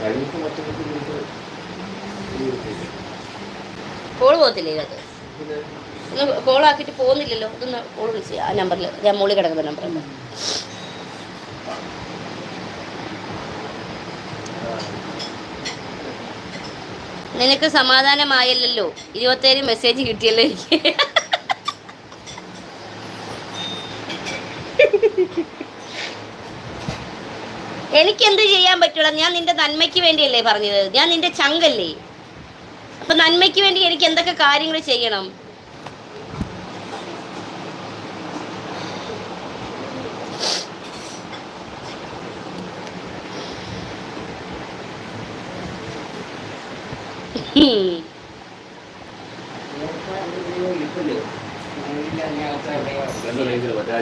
കഴിഞ്ഞ ദിവസം മറ്റൊക്കെ വിളിച്ച് കോൾ പോകത്തില്ലേ കോൾ ആക്കിയിട്ട് പോകുന്നില്ലല്ലോ. ഇതൊന്ന് കോൾ വിളിച്ച് ആ നമ്പറിൽ ഞാൻ മുകളിൽ കിടക്കുന്ന നമ്പറല്ല നിനക്ക് സമാധാനമായല്ലോ ഇരുപത്തേഴ് മെസ്സേജ് കിട്ടിയല്ലോ എനിക്ക്. എനിക്ക് എന്ത് ചെയ്യാൻ പറ്റുള്ള ഞാൻ നിന്റെ നന്മയ്ക്ക് വേണ്ടിയല്ലേ പറഞ്ഞത്. ഞാൻ നിന്റെ ചങ്കല്ലേ. അപ്പൊ നന്മയ്ക്ക് വേണ്ടി എനിക്ക് എന്തൊക്കെ കാര്യങ്ങൾ ചെയ്യണം? ഹും. എന്താ റേഞ്ചിൽ മറ്റേ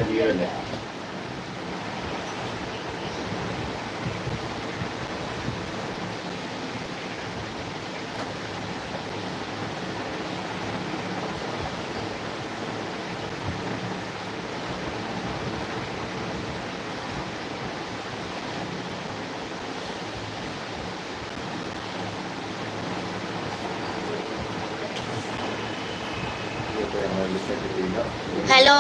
ഹലോ.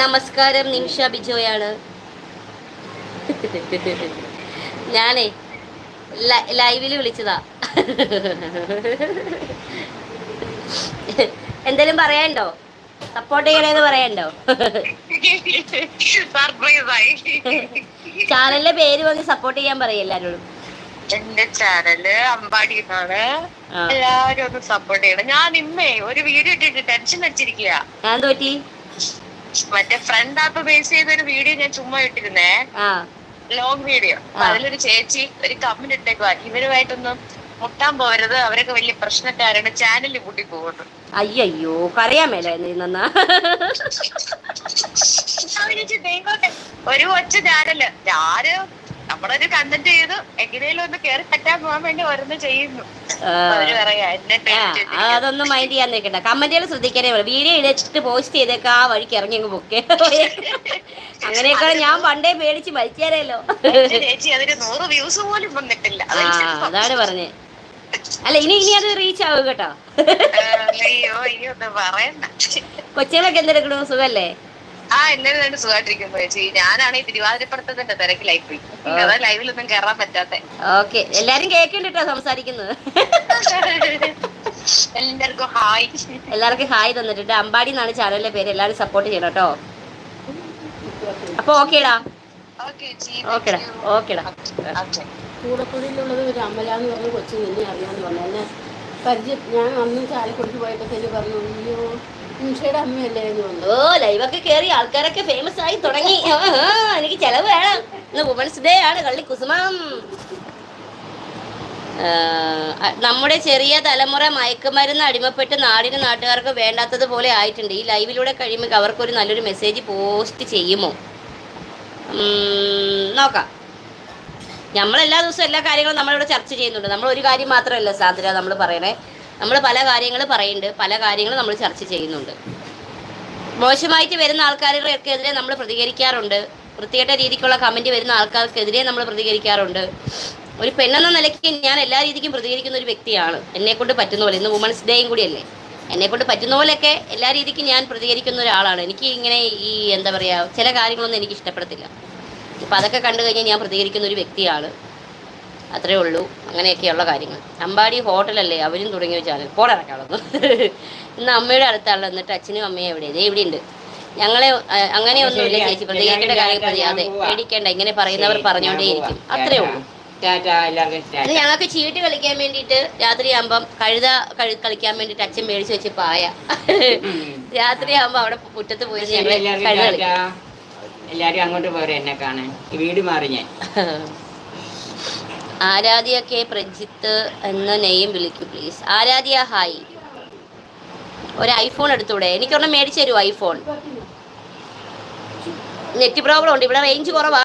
നമസ്കാരം നിമിഷ ബിജോയാണ്. ഞാനേ ലൈവിൽ വിളിച്ചതാ. എന്തേലും പറയണ്ടോ സപ്പോർട്ട് ചെയ്യണേന്ന് പറയണ്ടോ ചാനലിന്റെ പേര് വന്ന് സപ്പോർട്ട് ചെയ്യാൻ പറയും എല്ലാരോടും. എന്റെ ചാനൽ അമ്പാടി എന്നാണ്. എല്ലാരും ഒന്ന് സപ്പോർട്ട് ചെയ്യണം. ഞാൻ ഇന്നേ ഒരു വീഡിയോ ഇട്ടിട്ട് ടെൻഷൻ വെച്ചിരിക്കുക മറ്റേ ഫ്രണ്ട് ആപ്പ് ബേസ് ചെയ്ത ഒരു വീഡിയോ ഞാൻ ചുമ്മാ ഇട്ടിരുന്നേ. Long video. അതിലൊരു ചേച്ചി ഒരു കമന്റ് ഇട്ടേക്കുവാ. ഇവരുമായിട്ടൊന്നും മുട്ടാൻ പോരുത് അവരൊക്കെ വലിയ പ്രശ്നക്കാരാണ്. ചാനലിൽ കൂട്ടി പോകുന്നു. അയ്യോ ഞാൻ ഒരു കൊച്ചു ചാനൽ ഞാൻ നമ്മളൊരു കണ്ടന്റ് ചെയ്ത്. എങ്ങനെയും ഒന്ന് കേറി പറ്റാൻ പോകാൻ വേണ്ടി ഓരോന്ന് ചെയ്യുന്നു. അതൊന്നും മൈൻഡ് ചെയ്യാൻ നിൽക്കണ്ട. കമന്റുകൾ ശ്രദ്ധിക്കാനേ പറയും വീഡിയോ ഇടിച്ചിട്ട് പോസ്റ്റ് ചെയ്തേക്ക് ആ വഴിക്ക് ഇറങ്ങി അങ്ങ് പൊക്കെ. അങ്ങനെയൊക്കെ ഞാൻ പണ്ടേ പേടിച്ച് മരിച്ചേരല്ലോ അതാണ് പറഞ്ഞേ. അല്ല ഇനി ഇനി അത് റീച്ച് ആവും കേട്ടോ കൊച്ചുകളൊക്കെ എന്തെടുക്കണു? സുഖല്ലേ? ആ എല്ലാരും രണ്ട് സുഖമായിട്ടിരിക്കുന്നു ചേച്ചി. ഞാനാണ് ഈ തിരുവാതിരപ്പുറത്തതിന്റെ തിരക്കിലായി പോയി. അതാ ലൈവിലൊന്നും കയറാൻ പറ്റാത്ത. ഓക്കെ. എല്ലാരും കേൾക്കുന്നുണ്ട് കേട്ടോ സംസാരിക്കുന്നത്? എല്ലാവർക്കും ഹായ്. എല്ലാവർക്കും ഹായ് തന്നിട്ടുണ്ട്. അമ്പാടി എന്നാണ് ചാനലിന്റെ പേര്. എല്ലാരും സപ്പോർട്ട് ചെയ്യണം കേട്ടോ. അപ്പൊ ഓക്കേടാ ഓക്കേടാ ഓക്കേടാ കൂടെ കൂടപ്പുഴയിലുള്ളത് ഒരു അമല എന്ന് പറഞ്ഞ കൊച്ചു നിന്നെ അറിയാന്ന് പറഞ്ഞു. എന്നെ പരിചയം ഞാൻ അന്ന് ചാലക്കുടിക്ക് പോയപ്പോഴത്തേക്ക് പറഞ്ഞു അയ്യോ നിമിഷയുടെ അമ്മയല്ലേ എന്ന് പറഞ്ഞു. ഓ ലൈവൊക്കെ കയറി ആൾക്കാരൊക്കെ ഫേമസ് ആയി തുടങ്ങി. എനിക്ക് ചെലവ് വേണം. ഡേ ആണ് കള്ളി കുസുമം. നമ്മുടെ ചെറിയ തലമുറ മയക്കുമരുന്ന് അടിമപ്പെട്ട് നാടിന് നാട്ടുകാർക്ക് വേണ്ടാത്തതുപോലെ ആയിട്ടുണ്ട്. ഈ ലൈവിലൂടെ കഴിയുമ്പോൾ അവർക്കൊരു നല്ലൊരു മെസ്സേജ് പോസ്റ്റ് ചെയ്യുമോ? നോക്കാം. നമ്മൾ എല്ലാ ദിവസവും എല്ലാ കാര്യങ്ങളും നമ്മളിവിടെ ചർച്ച ചെയ്യുന്നുണ്ട്. നമ്മൾ ഒരു കാര്യം മാത്രമല്ല സാന്ദ്ര നമ്മൾ പറയണേ. നമ്മൾ പല കാര്യങ്ങൾ പറയുന്നുണ്ട്. പല കാര്യങ്ങളും നമ്മൾ ചർച്ച ചെയ്യുന്നുണ്ട്. മോശമായിട്ട് വരുന്ന ആൾക്കാർക്കെതിരെ നമ്മൾ പ്രതികരിക്കാറുണ്ട്. വൃത്തികെട്ട രീതിക്കുള്ള കമന്റ് വരുന്ന ആൾക്കാർക്കെതിരെ നമ്മൾ പ്രതികരിക്കാറുണ്ട്. ഒരു പെണ്ണെന്ന നിലയ്ക്ക് ഞാൻ എല്ലാ രീതിക്കും പ്രതികരിക്കുന്ന ഒരു വ്യക്തിയാണ്. എന്നെക്കൊണ്ട് പറ്റുന്ന പോലെ. ഇന്ന് വുമൻസ് ഡേയും കൂടിയല്ലേ. എന്നെക്കൊണ്ട് പറ്റുന്ന പോലെയൊക്കെ എല്ലാ രീതിക്കും ഞാൻ പ്രതികരിക്കുന്ന ഒരാളാണ്. എനിക്ക് ഇങ്ങനെ ഈ എന്താ പറയുക ചില കാര്യങ്ങളൊന്നും എനിക്ക് ഇഷ്ടപ്പെടത്തില്ല. ഇപ്പം അതൊക്കെ കണ്ടു കഴിഞ്ഞാൽ ഞാൻ പ്രതികരിക്കുന്ന ഒരു വ്യക്തിയാണ്. അത്രേ ഉള്ളൂ. അങ്ങനെയൊക്കെയുള്ള കാര്യങ്ങൾ. അമ്പാടി ഹോട്ടലല്ലേ? അവരും തുടങ്ങിയ ചാനൽ. പോടിറക്കാളൊന്നും ഇന്ന് അമ്മയുടെ അടുത്താണ് എന്നിട്ട് അച്ഛനും അമ്മയും എവിടെ ഇതേ ഇവിടെ ഉണ്ട്. ഞങ്ങളെ അങ്ങനെയൊന്നുമില്ല ചേച്ചി. പ്രതികരിക്കേണ്ട കാര്യം പ്രതി- അതെ പേടിക്കേണ്ട. ഇങ്ങനെ പറയുന്നവർ പറഞ്ഞുകൊണ്ടേയിരിക്കും അത്രേ ഉള്ളൂ. അത് ഞങ്ങൾക്ക് ചീട്ട് കളിക്കാൻ വേണ്ടിയിട്ട് രാത്രിയാകുമ്പം കഴുത കഴു കളിക്കാൻ വേണ്ടിയിട്ട് അച്ഛൻ മേടിച്ചു വെച്ച് പായ. രാത്രിയാകുമ്പോൾ അവിടെ മുറ്റത്ത് പോയി ഞങ്ങൾ കഴുത കളിക്കും എല്ലാരും അങ്ങോട്ട് പോരെ എന്നെ കാണാൻ. വീട് മാറി ഞാൻ. ആരാധ്യ കെ പ്രജിത്ത് എന്ന നെയ്യും വിളിക്കൂ പ്ലീസ് ആരാധ്യ ഹായ് ഒരു ഐഫോൺ എടുത്തൂടെ എനിക്കൊരെണ്ണം മേടിച്ചു തരുമോ ഐഫോൺ നെറ്റ് പ്രോബ്ലം ഉണ്ട്. ഇവിടെ റേഞ്ച് കുറവാ.